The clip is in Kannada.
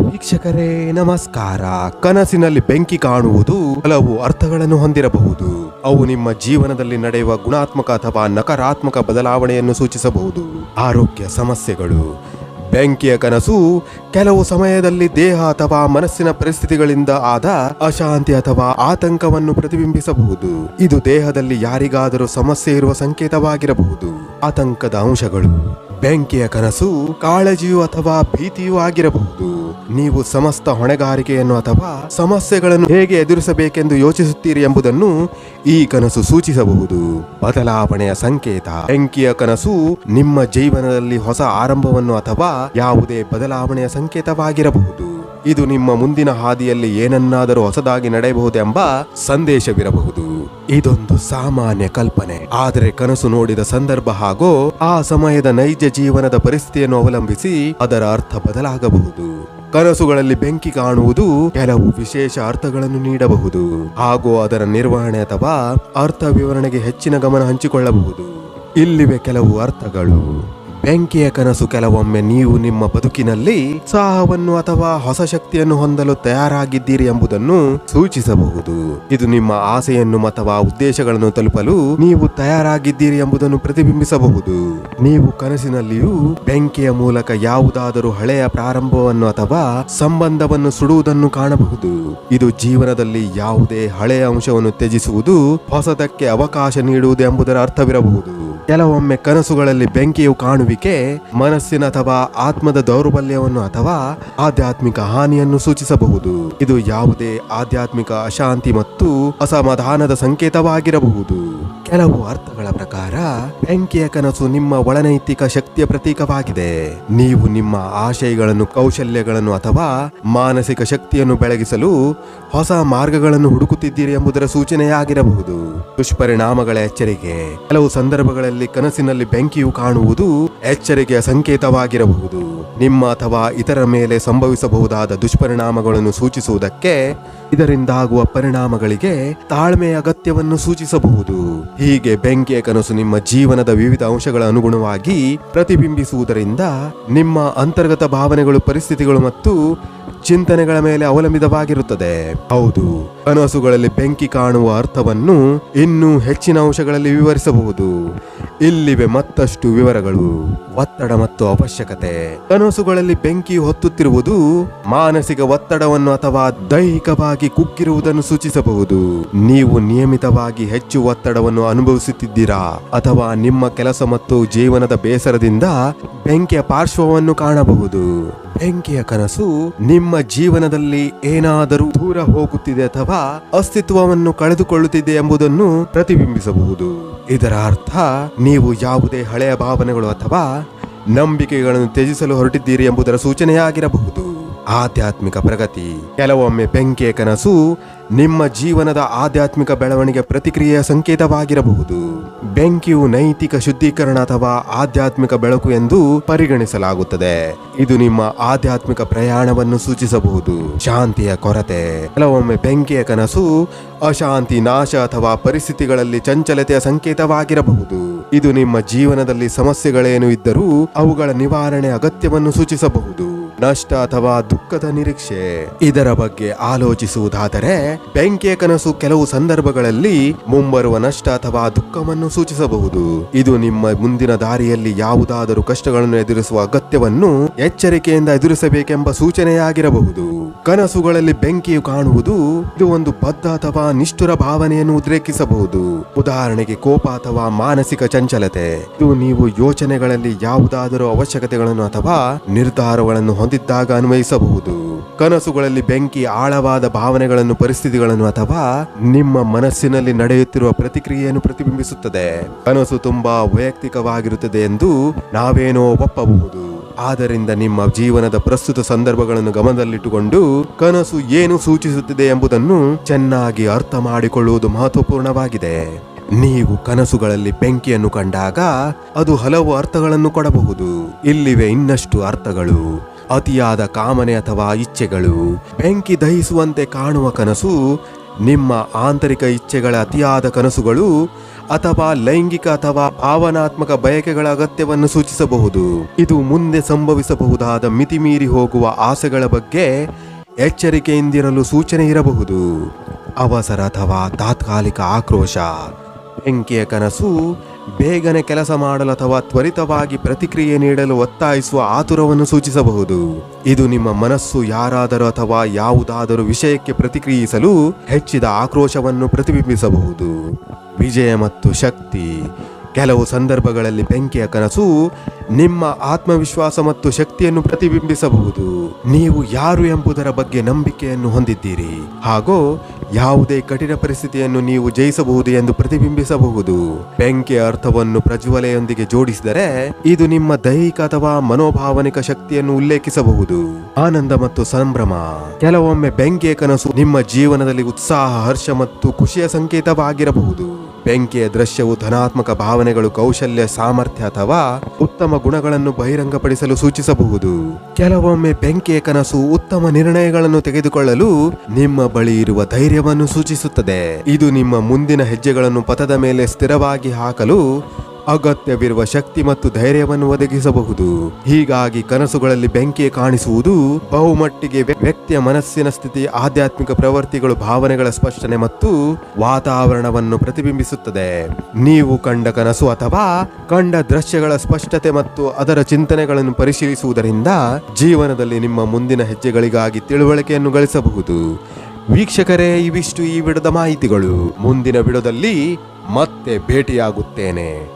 ವೀಕ್ಷಕರೇ, ನಮಸ್ಕಾರ. ಕನಸಿನಲ್ಲಿ ಬೆಂಕಿ ಕಾಣುವುದು ಹಲವು ಅರ್ಥಗಳನ್ನು ಹೊಂದಿರಬಹುದು. ಅವು ನಿಮ್ಮ ಜೀವನದಲ್ಲಿ ನಡೆಯುವ ಗುಣಾತ್ಮಕ ಅಥವಾ ನಕಾರಾತ್ಮಕ ಬದಲಾವಣೆಯನ್ನು ಸೂಚಿಸಬಹುದು. ಆರೋಗ್ಯ ಸಮಸ್ಯೆಗಳು. ಬೆಂಕಿಯ ಕನಸು ಕೆಲವು ಸಮಯದಲ್ಲಿ ದೇಹ ಅಥವಾ ಮನಸ್ಸಿನ ಪರಿಸ್ಥಿತಿಗಳಿಂದ ಆದ ಅಶಾಂತಿ ಅಥವಾ ಆತಂಕವನ್ನು ಪ್ರತಿಬಿಂಬಿಸಬಹುದು. ಇದು ದೇಹದಲ್ಲಿ ಯಾರಿಗಾದರೂ ಸಮಸ್ಯೆ ಇರುವ ಸಂಕೇತವಾಗಿರಬಹುದು. ಆತಂಕದ ಅಂಶಗಳು. ಬೆಂಕಿಯ ಕನಸು, ಕಾಳಜಿಯು ಅಥವಾ ಭೀತಿಯೂ ಆಗಿರಬಹುದು. ನೀವು ಸಮಸ್ತ ಹೊಣೆಗಾರಿಕೆಯನ್ನು ಅಥವಾ ಸಮಸ್ಯೆಗಳನ್ನು ಹೇಗೆ ಎದುರಿಸಬೇಕೆಂದು ಯೋಚಿಸುತ್ತೀರಿ ಎಂಬುದನ್ನು ಈ ಕನಸು ಸೂಚಿಸಬಹುದು. ಬದಲಾವಣೆಯ ಸಂಕೇತ. ಬೆಂಕಿಯ ಕನಸು ನಿಮ್ಮ ಜೀವನದಲ್ಲಿ ಹೊಸ ಆರಂಭವನ್ನು ಅಥವಾ ಯಾವುದೇ ಬದಲಾವಣೆಯ ಸಂಕೇತವಾಗಿರಬಹುದು. ಇದು ನಿಮ್ಮ ಮುಂದಿನ ಹಾದಿಯಲ್ಲಿ ಏನನ್ನಾದರೂ ಹೊಸದಾಗಿ ನಡೆಯಬಹುದೆಂಬ ಸಂದೇಶವಿರಬಹುದು. ಇದೊಂದು ಸಾಮಾನ್ಯ ಕಲ್ಪನೆ. ಆದರೆ ಕನಸು ನೋಡಿದ ಸಂದರ್ಭ ಹಾಗೂ ಆ ಸಮಯದ ನೈಜ ಜೀವನದ ಪರಿಸ್ಥಿತಿಯನ್ನು ಅವಲಂಬಿಸಿ ಅದರ ಅರ್ಥ ಬದಲಾಗಬಹುದು. ಕನಸುಗಳಲ್ಲಿ ಬೆಂಕಿ ಕಾಣುವುದು ಕೆಲವು ವಿಶೇಷ ಅರ್ಥಗಳನ್ನು ನೀಡಬಹುದು. ಹಾಗೂ ಅದರ ನಿರ್ವಹಣೆ ಅಥವಾ ಅರ್ಥ ವಿವರಣೆಗೆ ಹೆಚ್ಚಿನ ಗಮನ ಹಂಚಿಕೊಳ್ಳಬಹುದು. ಇಲ್ಲಿವೆ ಕೆಲವು ಅರ್ಥಗಳು. ಬೆಂಕಿಯ ಕನಸು ಕೆಲವೊಮ್ಮೆ ನೀವು ನಿಮ್ಮ ಬದುಕಿನಲ್ಲಿ ಉತ್ಸಾಹವನ್ನು ಅಥವಾ ಹೊಸ ಶಕ್ತಿಯನ್ನು ಹೊಂದಲು ತಯಾರಾಗಿದ್ದೀರಿ ಎಂಬುದನ್ನು ಸೂಚಿಸಬಹುದು. ಇದು ನಿಮ್ಮ ಆಸೆಯನ್ನು ಅಥವಾ ಉದ್ದೇಶಗಳನ್ನು ತಲುಪಲು ನೀವು ತಯಾರಾಗಿದ್ದೀರಿ ಎಂಬುದನ್ನು ಪ್ರತಿಬಿಂಬಿಸಬಹುದು. ನೀವು ಕನಸಿನಲ್ಲಿಯೂ ಬೆಂಕಿಯ ಮೂಲಕ ಯಾವುದಾದರೂ ಹಳೆಯ ಪ್ರಾರಂಭವನ್ನು ಅಥವಾ ಸಂಬಂಧವನ್ನು ಸುಡುವುದನ್ನು ಕಾಣಬಹುದು. ಇದು ಜೀವನದಲ್ಲಿ ಯಾವುದೇ ಹಳೆಯ ಅಂಶವನ್ನು ತ್ಯಜಿಸುವುದು ಹೊಸದಕ್ಕೆ ಅವಕಾಶ ನೀಡುವುದು ಎಂಬುದರ ಅರ್ಥವಿರಬಹುದು. ಕೆಲವೊಮ್ಮೆ ಕನಸುಗಳಲ್ಲಿ ಬೆಂಕಿಯು ಕಾಣುವಿಕೆ, ಮನಸ್ಸಿನ ಅಥವಾ ಆತ್ಮದ ದೌರ್ಬಲ್ಯವನ್ನು ಅಥವಾ ಆಧ್ಯಾತ್ಮಿಕ ಹಾನಿಯನ್ನು ಸೂಚಿಸಬಹುದು. ಇದು ಯಾವುದೇ ಆಧ್ಯಾತ್ಮಿಕ ಅಶಾಂತಿ ಮತ್ತು ಅಸಮಾಧಾನದ ಸಂಕೇತವಾಗಿರಬಹುದು. ಕೆಲವು ಅರ್ಥಗಳ ಪ್ರಕಾರ, ಬೆಂಕಿಯ ಕನಸು ನಿಮ್ಮ ಒಳನೈತಿಕ ಶಕ್ತಿಯ ಪ್ರತೀಕವಾಗಿದೆ. ನೀವು ನಿಮ್ಮ ಆಶಯಗಳನ್ನು, ಕೌಶಲ್ಯಗಳನ್ನು ಅಥವಾ ಮಾನಸಿಕ ಶಕ್ತಿಯನ್ನು ಬೆಳಗಿಸಲು ಹೊಸ ಮಾರ್ಗಗಳನ್ನು ಹುಡುಕುತ್ತಿದ್ದೀರಿ ಎಂಬುದರ ಸೂಚನೆಯಾಗಿರಬಹುದು. ದುಷ್ಪರಿಣಾಮಗಳ ಎಚ್ಚರಿಕೆ. ಕೆಲವು ಸಂದರ್ಭಗಳಲ್ಲಿ ಕನಸಿನಲ್ಲಿ ಬೆಂಕಿಯು ಕಾಣುವುದು ಎಚ್ಚರಿಕೆಯ ಸಂಕೇತವಾಗಿರಬಹುದು. ನಿಮ್ಮ ಅಥವಾ ಇತರ ಮೇಲೆ ಸಂಭವಿಸಬಹುದಾದ ದುಷ್ಪರಿಣಾಮಗಳನ್ನು ಸೂಚಿಸುವುದಕ್ಕೆ ಇದರಿಂದಾಗುವ ಪರಿಣಾಮಗಳಿಗೆ ತಾಳ್ಮೆಯ ಅಗತ್ಯವನ್ನು ಸೂಚಿಸಬಹುದು. ಹೀಗೆ ಬೆಂಕಿಯ ಕನಸು ನಿಮ್ಮ ಜೀವನದ ವಿವಿಧ ಅಂಶಗಳ ಅನುಗುಣವಾಗಿ ಪ್ರತಿಬಿಂಬಿಸುವುದರಿಂದ ನಿಮ್ಮ ಅಂತರ್ಗತ ಭಾವನೆಗಳು ಪರಿಸ್ಥಿತಿಗಳು ಮತ್ತು ಚಿಂತನೆಗಳ ಮೇಲೆ ಅವಲಂಬಿತವಾಗಿರುತ್ತದೆ. ಹೌದು ಕನಸುಗಳಲ್ಲಿ ಬೆಂಕಿ ಕಾಣುವ ಅರ್ಥವನ್ನು ಇನ್ನೂ ಹೆಚ್ಚಿನ ಅಂಶಗಳಲ್ಲಿ ವಿವರಿಸಬಹುದು. ಇಲ್ಲಿವೆ ಮತ್ತಷ್ಟು ವಿವರಗಳು. ಒತ್ತಡ ಮತ್ತು ಅವಶ್ಯಕತೆ. ಕನಸುಗಳಲ್ಲಿ ಬೆಂಕಿ ಹೊತ್ತುತ್ತಿರುವುದು ಮಾನಸಿಕ ಒತ್ತಡವನ್ನು ಅಥವಾ ದೈಹಿಕವಾಗಿ ಕುಗ್ಗಿರುವುದನ್ನು ಸೂಚಿಸಬಹುದು. ನೀವು ನಿಯಮಿತವಾಗಿ ಹೆಚ್ಚು ಒತ್ತಡವನ್ನು ಅನುಭವಿಸುತ್ತಿದ್ದೀರಾ? ಅಥವಾ ನಿಮ್ಮ ಕೆಲಸ ಮತ್ತು ಜೀವನದ ಬೇಸರದಿಂದ ಬೆಂಕಿಯ ಪಾರ್ಶ್ವವನ್ನು ಕಾಣಬಹುದು. ಬೆಂಕಿಯ ಕನಸು ನಿಮ್ಮ ಜೀವನದಲ್ಲಿ ಏನಾದರೂ ದೂರ ಹೋಗುತ್ತಿದೆ ಅಥವಾ ಅಸ್ತಿತ್ವವನ್ನು ಕಳೆದುಕೊಳ್ಳುತ್ತಿದೆ ಎಂಬುದನ್ನು ಪ್ರತಿಬಿಂಬಿಸಬಹುದು. ಇದರ ಅರ್ಥ, ನೀವು ಯಾವುದೇ ಹಳೆಯ ಭಾವನೆಗಳು ಅಥವಾ ನಂಬಿಕೆಗಳನ್ನು ತ್ಯಜಿಸಲು ಹೊರಟಿದ್ದೀರಿ ಎಂಬುದರ ಸೂಚನೆಯಾಗಿರಬಹುದು. ಆಧ್ಯಾತ್ಮಿಕ ಪ್ರಗತಿ. ಕೆಲವೊಮ್ಮೆ ಬೆಂಕಿಯ ಕನಸು ನಿಮ್ಮ ಜೀವನದ ಆಧ್ಯಾತ್ಮಿಕ ಬೆಳವಣಿಗೆ ಪ್ರತಿಕ್ರಿಯೆಯ ಸಂಕೇತವಾಗಿರಬಹುದು. ಬೆಂಕಿಯು ನೈತಿಕ ಶುದ್ಧೀಕರಣ ಅಥವಾ ಆಧ್ಯಾತ್ಮಿಕ ಬೆಳಕು ಎಂದು ಪರಿಗಣಿಸಲಾಗುತ್ತದೆ. ಇದು ನಿಮ್ಮ ಆಧ್ಯಾತ್ಮಿಕ ಪ್ರಯಾಣವನ್ನು ಸೂಚಿಸಬಹುದು. ಶಾಂತಿಯ ಕೊರತೆ. ಕೆಲವೊಮ್ಮೆ ಬೆಂಕಿಯ ಕನಸು ಅಶಾಂತಿ, ನಾಶ ಅಥವಾ ಪರಿಸ್ಥಿತಿಗಳಲ್ಲಿ ಚಂಚಲತೆಯ ಸಂಕೇತವಾಗಿರಬಹುದು. ಇದು ನಿಮ್ಮ ಜೀವನದಲ್ಲಿ ಸಮಸ್ಯೆಗಳೇನು ಇದ್ದರೂ ಅವುಗಳ ನಿವಾರಣೆ ಅಗತ್ಯವನ್ನು ಸೂಚಿಸಬಹುದು. ನಷ್ಟ ಅಥವಾ ದುಃಖದ ನಿರೀಕ್ಷೆ. ಇದರ ಬಗ್ಗೆ ಆಲೋಚಿಸುವುದಾದರೆ, ಬೆಂಕಿಯ ಕನಸು ಕೆಲವು ಸಂದರ್ಭಗಳಲ್ಲಿ ಮುಂಬರುವ ನಷ್ಟ ಅಥವಾ ದುಃಖವನ್ನು ಸೂಚಿಸಬಹುದು. ಇದು ನಿಮ್ಮ ಮುಂದಿನ ದಾರಿಯಲ್ಲಿ ಯಾವುದಾದರೂ ಕಷ್ಟಗಳನ್ನು ಎದುರಿಸುವ ಅಗತ್ಯವನ್ನು ಎಚ್ಚರಿಕೆಯಿಂದ ಎದುರಿಸಬೇಕೆಂಬ ಸೂಚನೆಯಾಗಿರಬಹುದು. ಕನಸುಗಳಲ್ಲಿ ಬೆಂಕಿಯು ಕಾಣುವುದು, ಇದು ಒಂದು ಬದ್ಧ ಅಥವಾ ನಿಷ್ಠುರ ಭಾವನೆಯನ್ನು ಉದ್ರೇಕಿಸಬಹುದು. ಉದಾಹರಣೆಗೆ ಕೋಪ ಅಥವಾ ಮಾನಸಿಕ ಚಂಚಲತೆ. ಇದು ನೀವು ಯೋಚನೆಗಳಲ್ಲಿ ಯಾವುದಾದರೂ ಅವಶ್ಯಕತೆಗಳನ್ನು ಅಥವಾ ನಿರ್ಧಾರಗಳನ್ನು ಹೊಂದಿದ್ದಾಗ ಅನ್ವಯಿಸಬಹುದು. ಕನಸುಗಳಲ್ಲಿ ಬೆಂಕಿ ಆಳವಾದ ಭಾವನೆಗಳನ್ನು, ಪರಿಸ್ಥಿತಿಗಳನ್ನು ಅಥವಾ ನಿಮ್ಮ ಮನಸ್ಸಿನಲ್ಲಿ ನಡೆಯುತ್ತಿರುವ ಪ್ರತಿಕ್ರಿಯೆಯನ್ನು ಪ್ರತಿಬಿಂಬಿಸುತ್ತದೆ. ಕನಸು ತುಂಬಾ ವೈಯಕ್ತಿಕವಾಗಿರುತ್ತದೆ ಎಂದು ನಾವೇನೋ ಒಪ್ಪಬಹುದು. ಆದ್ದರಿಂದ ನಿಮ್ಮ ಜೀವನದ ಪ್ರಸ್ತುತ ಸಂದರ್ಭಗಳನ್ನು ಗಮನದಲ್ಲಿಟ್ಟುಕೊಂಡು ಕನಸು ಏನು ಸೂಚಿಸುತ್ತಿದೆ ಎಂಬುದನ್ನು ಚೆನ್ನಾಗಿ ಅರ್ಥ ಮಾಡಿಕೊಳ್ಳುವುದು ಮಹತ್ವಪೂರ್ಣವಾಗಿದೆ. ನೀವು ಕನಸುಗಳಲ್ಲಿ ಬೆಂಕಿಯನ್ನು ಕಂಡಾಗ ಅದು ಹಲವು ಅರ್ಥಗಳನ್ನು ಕೊಡಬಹುದು. ಇಲ್ಲಿವೆ ಇನ್ನಷ್ಟು ಅರ್ಥಗಳು. ಅತಿಯಾದ ಕಾಮನೆ ಅಥವಾ ಇಚ್ಛೆಗಳು. ಬೆಂಕಿ ದಹಿಸುವಂತೆ ಕಾಣುವ ಕನಸು, ನಿಮ್ಮ ಆಂತರಿಕ ಇಚ್ಛೆಗಳ ಅತಿಯಾದ ಕನಸುಗಳು ಅಥವಾ ಲೈಂಗಿಕ ಅಥವಾ ಭಾವನಾತ್ಮಕ ಬಯಕೆಗಳ ಅಗತ್ಯವನ್ನು ಸೂಚಿಸಬಹುದು. ಇದು ಮುಂದೆ ಸಂಭವಿಸಬಹುದಾದ ಮಿತಿಮೀರಿ ಹೋಗುವ ಆಸೆಗಳ ಬಗ್ಗೆ ಎಚ್ಚರಿಕೆಯಿಂದಿರಲು ಸೂಚನೆ ಇರಬಹುದು. ಅವಸರ ಅಥವಾ ತಾತ್ಕಾಲಿಕ ಆಕ್ರೋಶ, ಬೆಂಕಿಯ ಕನಸು ಬೇಗನೆ ಕೆಲಸ ಮಾಡಲು ಅಥವಾ ತ್ವರಿತವಾಗಿ ಪ್ರತಿಕ್ರಿಯೆ ನೀಡಲು ಒತ್ತಾಯಿಸುವ ಆತುರವನ್ನು ಸೂಚಿಸಬಹುದು. ಇದು ನಿಮ್ಮ ಮನಸ್ಸು ಯಾರಾದರೂ ಅಥವಾ ಯಾವುದಾದರೂ ವಿಷಯಕ್ಕೆ ಪ್ರತಿಕ್ರಿಯಿಸಲು ಹೆಚ್ಚಿದ ಆಕ್ರೋಶವನ್ನು ಪ್ರತಿಬಿಂಬಿಸಬಹುದು. ವಿಜಯ ಮತ್ತು ಶಕ್ತಿ. ಕೆಲವು ಸಂದರ್ಭಗಳಲ್ಲಿ ಬೆಂಕಿಯ ಕನಸು ನಿಮ್ಮ ಆತ್ಮವಿಶ್ವಾಸ ಮತ್ತು ಶಕ್ತಿಯನ್ನು ಪ್ರತಿಬಿಂಬಿಸಬಹುದು. ನೀವು ಯಾರು ಎಂಬುದರ ಬಗ್ಗೆ ನಂಬಿಕೆಯನ್ನು ಹೊಂದಿದ್ದೀರಿ. ಹಾಗೂ ಯಾವುದೇ ಕಠಿಣ ಪರಿಸ್ಥಿತಿಯನ್ನು ನೀವು ಜಯಿಸಬಹುದು ಎಂದು ಪ್ರತಿಬಿಂಬಿಸಬಹುದು. ಬೆಂಕಿಯ ಅರ್ಥವನ್ನು ಪ್ರಜ್ವಲೆಯೊಂದಿಗೆ ಜೋಡಿಸಿದರೆ ಇದು ನಿಮ್ಮ ದೈಹಿಕ ಅಥವಾ ಮನೋಭಾವನಿಕ ಶಕ್ತಿಯನ್ನು ಉಲ್ಲೇಖಿಸಬಹುದು. ಆನಂದ ಮತ್ತು ಸಂಭ್ರಮ. ಕೆಲವೊಮ್ಮೆ ಬೆಂಕಿಯ ಕನಸು ನಿಮ್ಮ ಜೀವನದಲ್ಲಿ ಉತ್ಸಾಹ, ಹರ್ಷ ಮತ್ತು ಖುಷಿಯ ಸಂಕೇತವಾಗಿರಬಹುದು. ಬೆಂಕಿಯ ದೃಶ್ಯವು ಧನಾತ್ಮಕ ಭಾವನೆಗಳು, ಕೌಶಲ್ಯ, ಸಾಮರ್ಥ್ಯ ಅಥವಾ ಉತ್ತಮ ಗುಣಗಳನ್ನು ಬಹಿರಂಗಪಡಿಸಲು ಸೂಚಿಸಬಹುದು. ಕೆಲವೊಮ್ಮೆ ಬೆಂಕಿಯ ಕನಸು ಉತ್ತಮ ನಿರ್ಣಯಗಳನ್ನು ತೆಗೆದುಕೊಳ್ಳಲು ನಿಮ್ಮ ಬಳಿ ಇರುವ ಧೈರ್ಯವನ್ನು ಸೂಚಿಸುತ್ತದೆ. ಇದು ನಿಮ್ಮ ಮುಂದಿನ ಹೆಜ್ಜೆಗಳನ್ನು ಪಥದ ಮೇಲೆ ಸ್ಥಿರವಾಗಿ ಹಾಕಲು ಅಗತ್ಯವಿರುವ ಶಕ್ತಿ ಮತ್ತು ಧೈರ್ಯವನ್ನು ಒದಗಿಸಬಹುದು. ಹೀಗಾಗಿ ಕನಸುಗಳಲ್ಲಿ ಬೆಂಕಿ ಕಾಣಿಸುವುದು ಬಹುಮಟ್ಟಿಗೆ ವ್ಯ- ವ್ಯಕ್ತಿಯ ಮನಸ್ಸಿನ ಸ್ಥಿತಿ, ಆಧ್ಯಾತ್ಮಿಕ ಪ್ರವೃತ್ತಿಗಳು, ಭಾವನೆಗಳ ಸ್ಪಷ್ಟನೆ ಮತ್ತು ವಾತಾವರಣವನ್ನು ಪ್ರತಿಬಿಂಬಿಸುತ್ತದೆ. ನೀವು ಕಂಡ ಕನಸು ಅಥವಾ ಕಂಡ ದೃಶ್ಯಗಳ ಸ್ಪಷ್ಟತೆ ಮತ್ತು ಅದರ ಚಿಂತನೆಗಳನ್ನು ಪರಿಶೀಲಿಸುವುದರಿಂದ ಜೀವನದಲ್ಲಿ ನಿಮ್ಮ ಮುಂದಿನ ಹೆಜ್ಜೆಗಳಿಗಾಗಿ ತಿಳುವಳಿಕೆಯನ್ನು ಗಳಿಸಬಹುದು. ವೀಕ್ಷಕರೇ, ಇವಿಷ್ಟು ಈ ವಿಡದ ಮಾಹಿತಿಗಳು. ಮುಂದಿನ ವಿಡದಲ್ಲಿ ಮತ್ತೆ ಭೇಟಿಯಾಗುತ್ತೇನೆ.